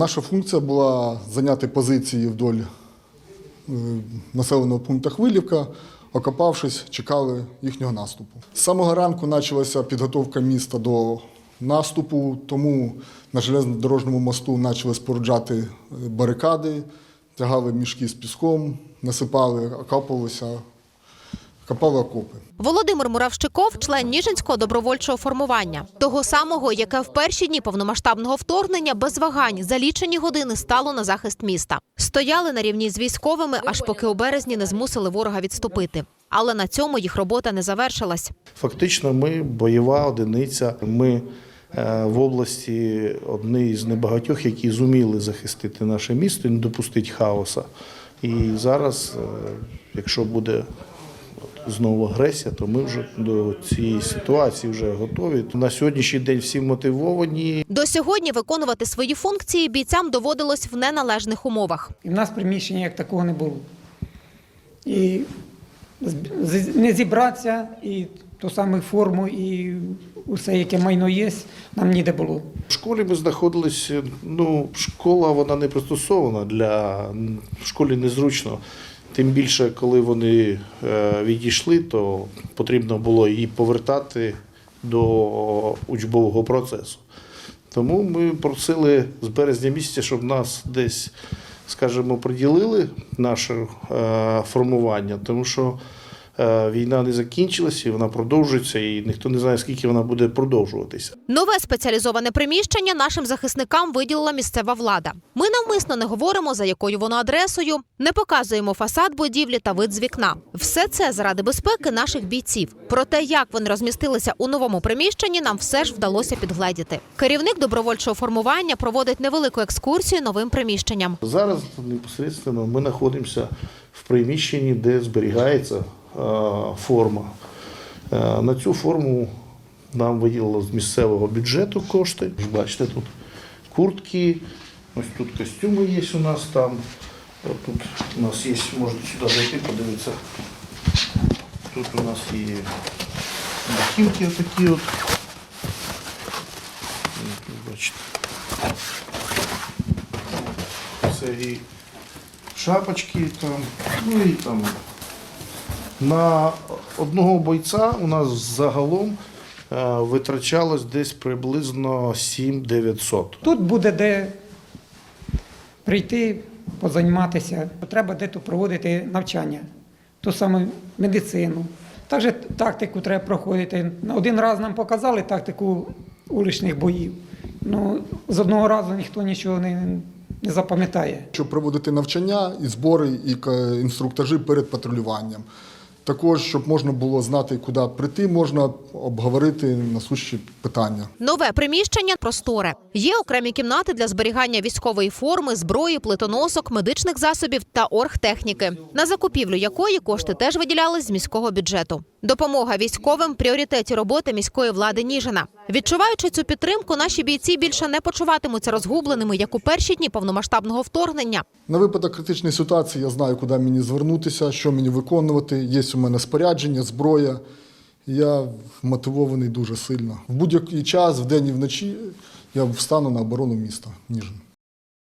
Наша функція була зайняти позиції вдоль е, населеного пункту Хвилівка. Окопавшись, чекали їхнього наступу. З самого ранку почалася підготовка міста до наступу, тому на железнодорожньому мосту почали споруджати е, барикади, тягали мішки з піском, насипали, окапувалися, копали окопи. Володимир Муравщиков – член Ніжинського добровольчого формування. Того самого, яке в перші дні повномасштабного вторгнення без вагань за лічені години стало на захист міста. Стояли на рівні з військовими, аж поки у березні не змусили ворога відступити. Але на цьому їх робота не завершилась. Фактично, ми бойова одиниця. Ми е, в області одні з небагатьох, які зуміли захистити наше місто і не допустити хаоса. І зараз, е, якщо буде знову агресія, то ми вже до цієї ситуації вже готові. На сьогоднішній день всі мотивовані. До сьогодні виконувати свої функції бійцям доводилось в неналежних умовах. І в нас приміщення як такого не було. І не зібратися, і ту саму форму, і усе, яке майно є, нам ніде було. В школі ми знаходилися. Ну, школа вона не пристосована для в школі незручно. Тим більше, коли вони е, відійшли, то потрібно було її повертати до учбового процесу. Тому ми просили з березня місяця, щоб нас десь, скажімо, приділили наше е, формування, тому що війна не закінчилася, і вона продовжується, і ніхто не знає, скільки вона буде продовжуватися. Нове спеціалізоване приміщення нашим захисникам виділила місцева влада. Ми навмисно не говоримо, за якою воно адресою, не показуємо фасад будівлі та вид з вікна. Все це заради безпеки наших бійців. Про те, як вони розмістилися у новому приміщенні, нам все ж вдалося підгледіти. Керівник добровольчого формування проводить невелику екскурсію новим приміщенням. Зараз непосередньо ми знаходимося в приміщенні, де зберігається е, форма. Е, На цю форму нам виділило з місцевого бюджету кошти. Бачите, тут куртки, ось тут костюми є у нас там. Е, Тут у нас є, можна сюди зайти, подивитися. Тут у нас є ботинки такі от. Бачите. Це і шапочки там, ну і там. На одного бойця у нас загалом е, витрачалось десь приблизно 7-900. Тут буде де прийти, позайматися. Треба де тут проводити навчання, ту саму медицину. Також тактику треба проходити. Один раз нам показали тактику уличних боїв. Ну, з одного разу ніхто нічого не, не запам'ятає. щоб проводити навчання і збори, і інструктажі перед патрулюванням. Також, щоб можна було знати, куди прийти, можна обговорити насущі питання. Нове приміщення просторе. Є окремі кімнати для зберігання військової форми, зброї, плитоносок, медичних засобів та оргтехніки, на закупівлю якої кошти теж виділялись з міського бюджету. Допомога військовим пріоритеті роботи міської влади Ніжина. Відчуваючи цю підтримку, наші бійці більше не почуватимуться розгубленими, як у перші дні повномасштабного вторгнення. На випадок критичної ситуації я знаю, куди мені звернутися, що мені виконувати. Є у мене спорядження, зброя. Я мотивований дуже сильно. В будь-який час, в день і вночі, я встану на оборону міста Ніжин.